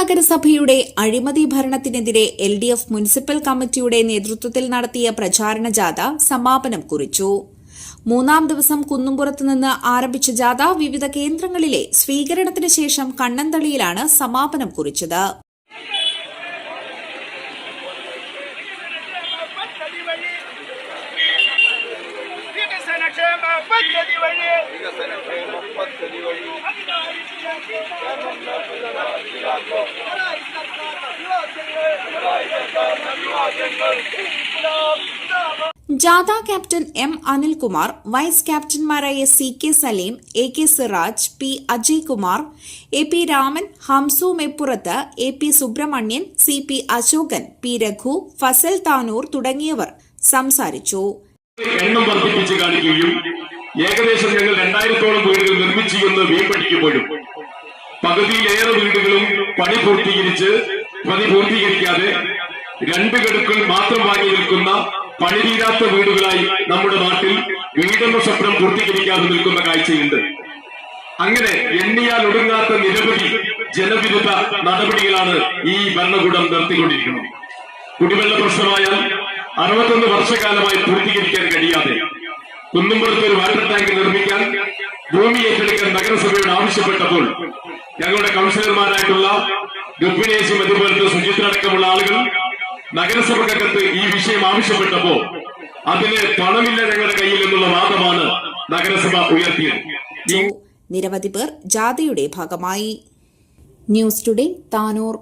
നഗരസഭയുടെ അഴിമതി ഭരണത്തിനെതിരെ L D F municipal committee നേതൃത്വത്തിൽ നടത്തിയ പ്രചാരണ ജാഥ സമാപനം കുറിച്ചു. മൂന്നാം ദിവസം കുന്നുംപുറത്ത് നിന്ന് ആരംഭിച്ച ജാഥ വിവിധ കേന്ദ്രങ്ങളിലെ സ്വീകരണത്തിന് ശേഷം കണ്ണന്തളിയിലാണ് സമാപനം കുറിച്ചത്. വഴി. ജാഥ captain M Anilkumar vice ക്യാപ്റ്റന്മാരായ C K Saleem A K Siraj P Ajay Kumar A P Raman Hamsu Meppurath A P Subrahmanyan C P Ashokan P Raghu Fazal Tanur തുടങ്ങിയവർ സംസാരിച്ചു. ഏകദേശം ഞങ്ങൾ രണ്ടായിരത്തോളം വീടുകൾ നിർമ്മിച്ചു എന്ന് വീമ്പടിക്കുമ്പോഴും പകുതിയിലേറെ വീടുകളും പണി പൂർത്തീകരിച്ച് പണി പൂർത്തീകരിക്കാതെ രണ്ട് ഗഡുക്കൾ മാത്രം വാങ്ങി നിൽക്കുന്ന പണി തീരാത്ത വീടുകളായി നമ്മുടെ നാട്ടിൽ വീടെന്ന സ്വപ്നം പൂർത്തീകരിക്കാതെ നിൽക്കുന്ന കാഴ്ചയുണ്ട്. അങ്ങനെ എണ്ണിയാൽ ഒടുങ്ങാത്ത നിരവധി ജനവിരുദ്ധ നടപടികളാണ് ഈ ഭരണകൂടം നിർത്തിക്കൊണ്ടിരിക്കുന്നത്. കുടിവെള്ള പ്രശ്നമായാൽ അറുപത്തൊന്ന് വർഷക്കാലമായി പൂർത്തീകരിക്കാൻ കഴിയാതെ കുന്നുംപുറത്ത് ഒരു വാട്ടർ ടാങ്ക് നിർമ്മിക്കാൻ ഭൂമി ഏറ്റെടുക്കാൻ നഗരസഭയോട് ആവശ്യപ്പെട്ടപ്പോൾ ഞങ്ങളുടെ കൗൺസിലർമാരായിട്ടുള്ള ഗർഭിണേശും അതുപോലത്തെ സുജിത്തിനടക്കമുള്ള ആളുകൾ നഗരസഭക്കകത്ത് ഈ വിഷയം ആവശ്യപ്പെട്ടപ്പോ അതിന് പണമില്ല ഞങ്ങളുടെ കയ്യിൽ എന്നുള്ള വാദമാണ് നഗരസഭ ഉയർത്തിയത്. നിരവധി പേർ ജാഥയുടെ ഭാഗമായി. News today Tanur.